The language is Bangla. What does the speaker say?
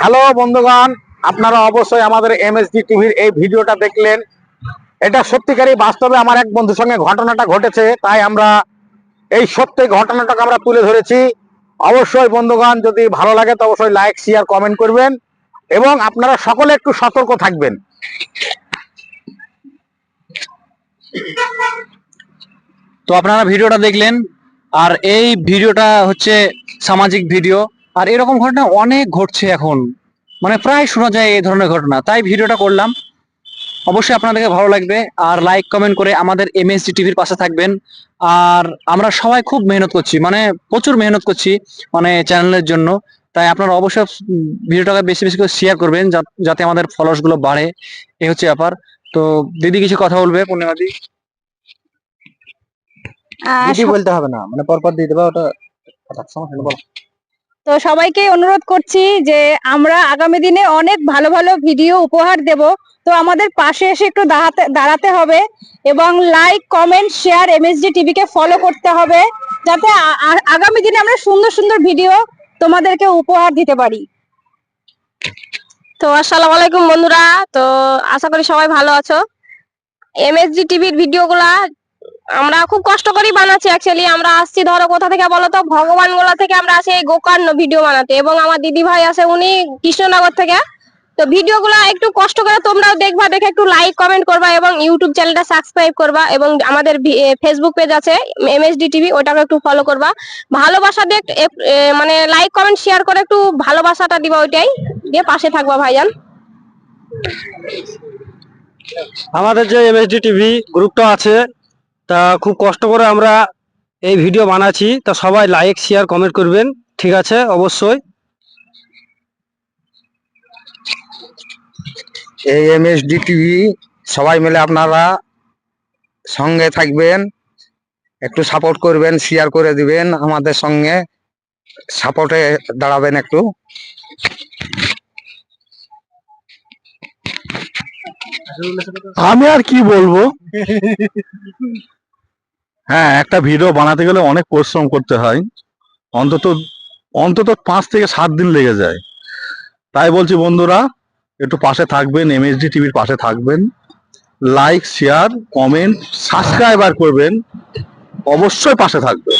হ্যালো বন্ধুগণ, আপনারা অবশ্যই আমাদের এমএসডি টিভির এই ভিডিওটা দেখলেন। এটা সত্যিকারই বাস্তবে আমার এক বন্ধুর সঙ্গে ঘটনাটা ঘটেছে, তাই আমরা এই সত্যি ঘটনাটাকে আমরা তুলে ধরেছি। অবশ্যই বন্ধুগণ, যদি ভালো লাগে তো অবশ্যই লাইক শেয়ার কমেন্ট করবেন এবং আপনারা সকলে একটু সতর্ক থাকবেন। তো আপনারা ভিডিওটা দেখলেন, আর এই ভিডিওটা হচ্ছে সামাজিক ভিডিও। আর এরকম ঘটনা অনেক ঘটছে এখন। মানে প্রায় শোনা যায় এই ধরনের ঘটনা। তাই ভিডিওটা করলাম। অবশ্যই আপনাদেরকে ভালো লাগবে। আর লাইক কমেন্ট করে আমাদের এমএসডি টিভির পাশে থাকবেন। আর আমরা সবাই খুব মেহনত করছি। মানে প্রচুর মেহনত করছি মানে চ্যানেলের জন্য। তাই আপনারা অবশ্যই ভিডিওটাকে বেশি বেশি করে শেয়ার করবেন যাতে আমাদের ফলোয়ার্সগুলো বাড়ে। এই হচ্ছে ব্যাপার। তো দিদি কিছু কথা বলবে পূর্ণিমাদি? দিদি বলতে হবে না। মানে পরপর দিয়ে দেবা ওটা। কথা সমস্যা বলো। তো সবাইকে অনুরোধ করছি যে আমরা আগামী দিনে অনেক ভালো ভালো ভিডিও উপহার দেব। তো আমাদের পাশে এসে একটু দাঁড়াতে দাঁড়াতে হবে এবং লাইক কমেন্ট শেয়ার এমএসডি টিভিকে ফলো করতে হবে যাতে আগামী দিনে আমরা সুন্দর সুন্দর ভিডিও তোমাদেরকে উপহার দিতে পারি। তো আসসালামু আলাইকুম বন্ধুরা। তো আশা করি সবাই ভালো আছো। এমএসজি টিভির ভিডিওগুলা আমরা খুব কষ্ট করেই বানাচ্ছি অ্যাকচুয়ালি আমরা আসছি, ধরো, কোথা থেকে বলো তো? ভগবান গোলা থেকে আমরা আসি এই গোকর্ণ ভিডিও বানাতে। এবং আমার দিদি ভাই আছে, উনি কৃষ্ণনগর থেকে। তো ভিডিওগুলো একটু কষ্ট করে তোমরাও দেখবা, দেখে একটু লাইক কমেন্ট করবা এবং ইউটিউব চ্যানেলটা সাবস্ক্রাইব করবা এবং আমাদের ফেসবুক পেজ আছে এমএসডি টিভি ওটাকে একটু ফলো করবা। ভালোবাসা দিয়ে মানে লাইক কমেন্ট শেয়ার করে একটু ভালোবাসাটা দিবা ওইটাই। দিয়ে পাশে থাকবা, ভাইজান। আমাদের যে এমএসডি টিভি গ্রুপটা আছে তা খুব কষ্ট করে আমরা এই ভিডিও বানাচ্ছি। তা সবাই লাইক শেয়ার কমেন্ট করবেন। ঠিক আছে? অবশ্যই। এই এমএসডি টিভি সবাই মিলে আপনারা সঙ্গে থাকবেন একটু সাপোর্ট করবেন শেয়ার করে দিবেন আমাদের সঙ্গে। সাপোর্টে দাঁড়াবেন একটু। আমি আর কি বলব? হ্যাঁ একটা ভিডিও বানাতে গেলে অনেক পরিশ্রম করতে হয়। অন্তত অন্তত পাঁচ থেকে সাত দিন লেগে যায়। তাই বলছি বন্ধুরা, একটু পাশে থাকবেন এমএসডি টিভির পাশে থাকবেন। লাইক শেয়ার কমেন্ট সাবস্ক্রাইবার করবেন। অবশ্যই পাশে থাকবেন।